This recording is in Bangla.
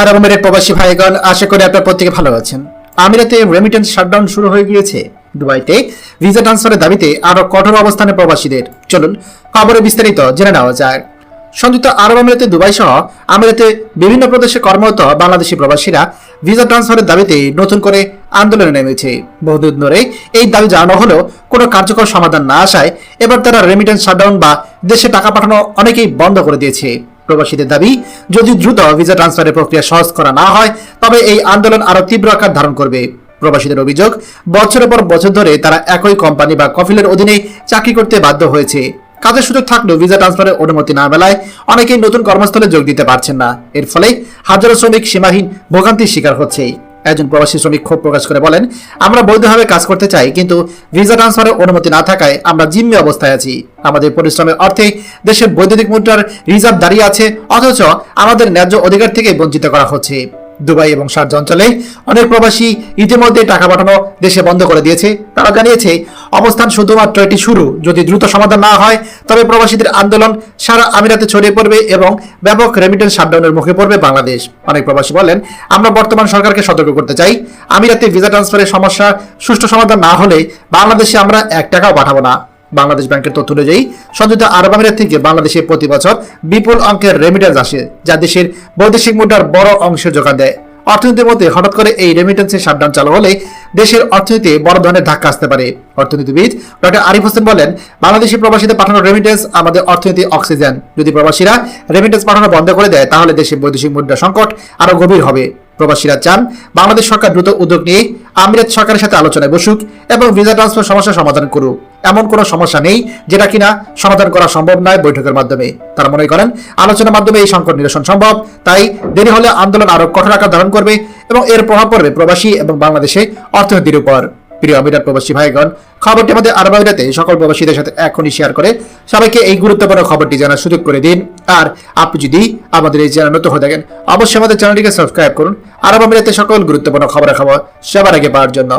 আমিরের প্রবাসী ভাইগণ, আশা করি আপনার প্রত্যেকে ভালো আছেন। আমিরাতে রেমিটেন্স শাটডাউন শুরু হয়ে গিয়েছে। দুবাইতে ভিসা ট্রান্সফারের দাবিতে আরও কঠোর অবস্থানে প্রবাসীদের। চলুন, খবরে বিস্তারিত জেনে নেওয়া যায় সংযুক্ত আরব আমিরাতে দুবাই সহ আমিরাতে বিভিন্ন প্রদেশে কর্মরত বাংলাদেশি প্রবাসীরা ভিসা ট্রান্সফারের দাবিতে নতুন করে আন্দোলনে নেমেছে। বহুদিন ধরে এই দাবি জানানো হলেও কোনো কার্যকর সমাধান না আসায় এবার তারা রেমিটেন্স শাটডাউন বা দেশে টাকা পাঠানো অনেকেই বন্ধ করে দিয়েছে। প্রবাসীদের দাবি, যদি দ্রুত ভিসা ট্রান্সফারের প্রক্রিয়া সহজ করা না হয়, তবে এই আন্দোলন আরও তীব্র আকার ধারণ করবে। প্রবাসীদের অভিযোগ, বছরের পর বছর ধরে তারা একই কোম্পানি বা কফিলের অধীনে চাকরি করতে বাধ্য হয়েছে। কাজের সুযোগ থাকলেও ভিসা ট্রান্সফারের অনুমতি না মেলায় অনেকেই নতুন কর্মস্থলে যোগ দিতে পারছেন না। এর ফলে হাজারো শ্রমিক সীমাহীন ভোগান্তির শিকার হচ্ছে। একজন প্রবাসী শ্রমিক ক্ষোভ প্রকাশ করে বলেন, আমরা বৈধভাবে কাজ করতে চাই, কিন্তু ভিসা ট্রান্সফারের অনুমতি না থাকায় আমরা জিম্মি অবস্থায় আছি। আমাদের পরিশ্রমের অর্থে দেশের বৈদ্যুতিক মুদ্রার রিজার্ভ দাঁড়িয়ে আছে, অথচ আমাদের ন্যায্য অধিকার থেকে বঞ্চিত করা হচ্ছে। দুবাই এবং সার্জ অঞ্চলে অনেক প্রবাসী ইতিমধ্যে টাকা পাঠানো দেশে বন্ধ করে দিয়েছে। তারা জানিয়েছে অবস্থান শুধুমাত্র এটি শুরু। যদি দ্রুত সমাধান না হয়, তবে প্রবাসীদের আন্দোলন সারা আমিরাতে ছড়িয়ে পড়বে এবং ব্যাপক রেমিটেন্স শাটডাউনের মুখে পড়বে বাংলাদেশ। অনেক প্রবাসী বলেন, আমরা বর্তমান সরকারকে সতর্ক করতে চাই। আমিরাতে ভিসা ট্রান্সফারের সমস্যা সুষ্ঠু সমাধান না হলে বাংলাদেশে আমরা এক টাকাও পাঠাবো না। বাংলাদেশ ব্যাংকের তথ্য অনুযায়ী সংযুক্ত আরব আমিরাত থেকে বাংলাদেশে প্রতি বছর বিপুল অঙ্কের রেমিটেন্স আসে, যা দেশের বৈদেশিক মুদ্রার বড় অংশ যোগান দেয়। অর্থনীতির মধ্যে হঠাৎ করে এই রেমিটেন্সের শাটডাউন চালু হলে দেশের অর্থনীতি বড় ধরনের ধাক্কা আসতে পারে। অর্থনীতিবিদ ডক্টর আরিফ হোসেন বলেন বাংলাদেশের প্রবাসীদের পাঠানো রেমিটেন্স আমাদের অর্থনীতি অক্সিজেন। যদি প্রবাসীরা রেমিটেন্স পাঠানো বন্ধ করে দেয়, তাহলে দেশের বৈদেশিক মুদ্রা সংকট আরও গভীর হবে। প্রবাসীরা চান বাংলাদেশ সরকার দ্রুত উদ্যোগ নিয়ে আমিরাত সরকারের সাথে আলোচনায় বসুক এবং ভিসা ট্রান্সফার সমস্যা সমাধান করুক। এমন কোনো সমস্যা নেই যেটা কিনা সমাধান করা সম্ভব নয় বৈঠকের মাধ্যমে। তারা মনে করেন, আলোচনার মাধ্যমে এই সংকট নিরসন সম্ভব, তাই দেরি হলে আন্দোলন আরও কঠোর আকার ধারণ করবে এবং এর প্রভাব পড়বে প্রবাসী এবং বাংলাদেশে অর্থনীতির উপর। প্রিয় আমিরাত প্রবাসী ভাইগণ, খবরটি আমাদের আরব আমিরাতে সকল প্রবাসীদের সাথে এখনই শেয়ার করে। সবাইকে এই গুরুত্বপূর্ণ খবরটি জানার সুযোগ করে দিন। আর আপনি যদি আমাদের এই চ্যানেল নতুন হয়ে থাকেন, অবশ্যই আমাদের চ্যানেলটিকে সাবস্ক্রাইব করুন। আরব আমিরাতে সকল গুরুত্বপূর্ণ খবরাখবর সবার আগে পাওয়ার জন্য।